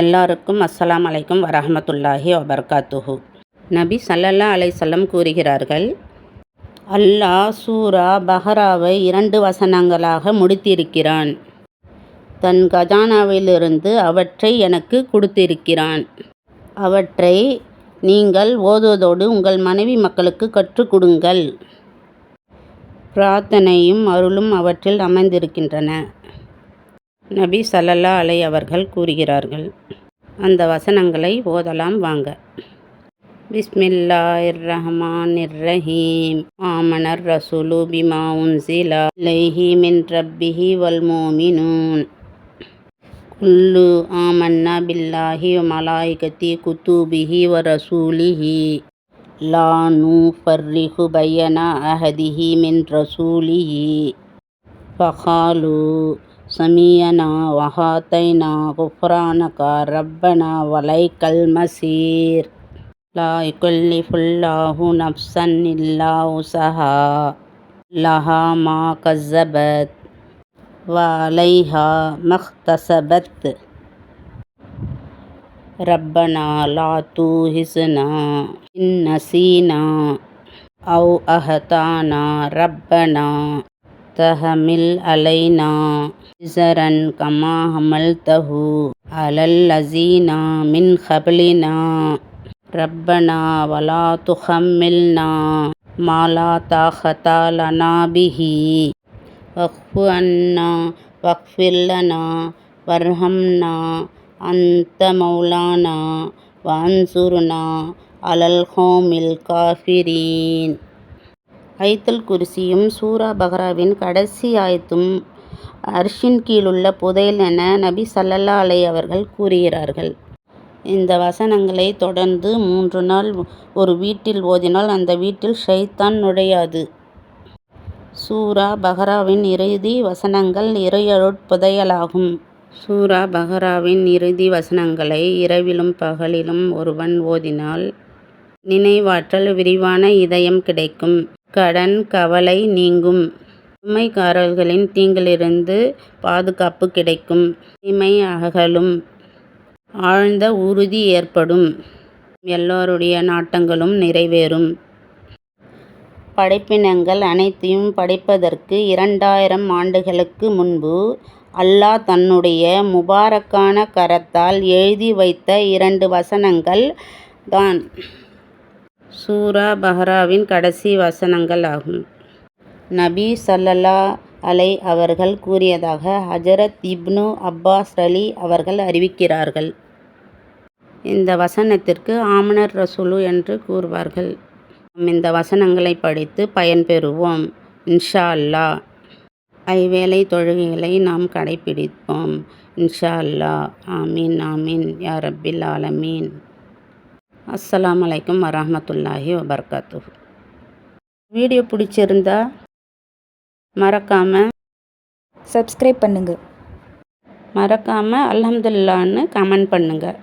எல்லாருக்கும் அஸ்ஸலாம் அலைக்கும் வரஹமத்துல்லாஹி வபர்காத்துஹு. நபி சல்லல்லா அலைசல்லம் கூறுகிறார்கள் அல்லாஹ் சூரா பஹராவை இரண்டு வசனங்களாக முடித்திருக்கிறான். தன் கஜானாவிலிருந்து அவற்றை எனக்கு கொடுத்திருக்கிறான். அவற்றை நீங்கள் ஓதுவதோடு உங்கள் மனைவி மக்களுக்கு கற்றுக் கொடுங்கள். பிரார்த்தனையும் அருளும் அவற்றில் அமைந்திருக்கின்றன. நபி சல்லல்லா அலை அவர்கள் கூறுகிறார்கள். அந்த வசனங்களை ஓதலாம் வாங்க. பிஸ்மில்லாஹிர் ரஹ்மானிர் ரஹீம் ஆமனர் ரசூலு பிமா உன்சிலா லைஹி மின் ரப்பிஹி வல் மோமினூன். குல்லு ஆமன்னா பில்லாஹி மலாய்கத்தி குத்துபிஹி வ ரசூலிஹி. லா நூ ஃபர்ரிஹு பையனா அஹதிஹி மின் ரசூலிஹி. ஃபஹாலு சமியனா வஹாத்தைனா குஃப்ரானகா ரப்பனா வலைக்கல் மசீர். லா இக்குல்லி ஃபுல்லாஹு நப்சன் இல்லா உசஹா லஹா மா கஸ்ஸபத் வலைஹா மஹ்தசபத் ரப்பனா லா தூஹிஸ்னா இந்நசீனா அவு அஹதானா ரப்பனா தஹமில் அலைனா. இசரன் கமா ஹமல் தஹு அலல் அசீனா மின் ஹபலினா. ரப்பனா வலா துஹம்மில்னா மாலா தாஹதா லனாபிஹி வஃபு அண்ணா வஃபில்லனா வர்ஹம்னா அந்த மௌலானா வான்சுருனா அலல் ஹோமில் காஃபிரீன். ஐத்தல் குருசியும் சூரா பஹ்ராவின் கடைசி ஆயத்தும் அர்ஷின் கீழுள்ள புதையல் என நபி சல்லல்லா அலை அவர்கள் கூறுகிறார்கள். இந்த வசனங்களை தொடர்ந்து மூன்று நாள் ஒரு வீட்டில் ஓதினால் அந்த வீட்டில் ஷைத்தான் நுழையாது. சூரா பஹ்ராவின் இறுதி வசனங்கள் இறையருட்புதையலாகும் சூரா பஹ்ராவின் இறுதி வசனங்களை இரவிலும் பகலிலும் ஒருவன் ஓதினால் நினைவாற்றல் விரிவான இதயம் கிடைக்கும். கடன் கவலை நீங்கும். உண்மைக்காரர்களின் தீங்கிலிருந்து பாதுகாப்பு கிடைக்கும். தீமை அகலும் ஆழ்ந்த உறுதி ஏற்படும். எல்லோருடைய நாட்டங்களும் நிறைவேறும். படைப்பினங்கள் அனைத்தையும் படைப்பதற்கு இரண்டாயிரம் ஆண்டுகளுக்கு முன்பு அல்லாஹ் தன்னுடைய முபாரக்கான கரத்தால் எழுதி வைத்த இரண்டு வசனங்கள் தான். சூரா பஹ்ராவின் கடைசி வசனங்கள் ஆகும். நபி சல்லல்லா அலை அவர்கள் கூறியதாக ஹஜரத் இப்னு அப்பாஸ் அலி அவர்கள் அறிவிக்கிறார்கள். இந்த வசனத்திற்கு ஆமனர் ரசூலு என்று கூறுவார்கள். இந்த வசனங்களை படித்து பயன்பெறுவோம் இன்ஷா அல்லா ஐவேளை தொழுகைகளை நாம் கடைபிடிப்போம். இன்ஷா அல்லா ஆமீன் ஆமீன் யா ரப்பில் ஆலமீன். அஸ்ஸலாம் அலைக்கும் வரமத்துல்லாஹி வபர்காத்து வீடியோ பிடிச்சிருந்தா மறக்காமல் சப்ஸ்கிரைப் பண்ணுங்கள் மறக்காமல் அல்ஹம்துலில்லான்னு கமெண்ட் பண்ணுங்கள்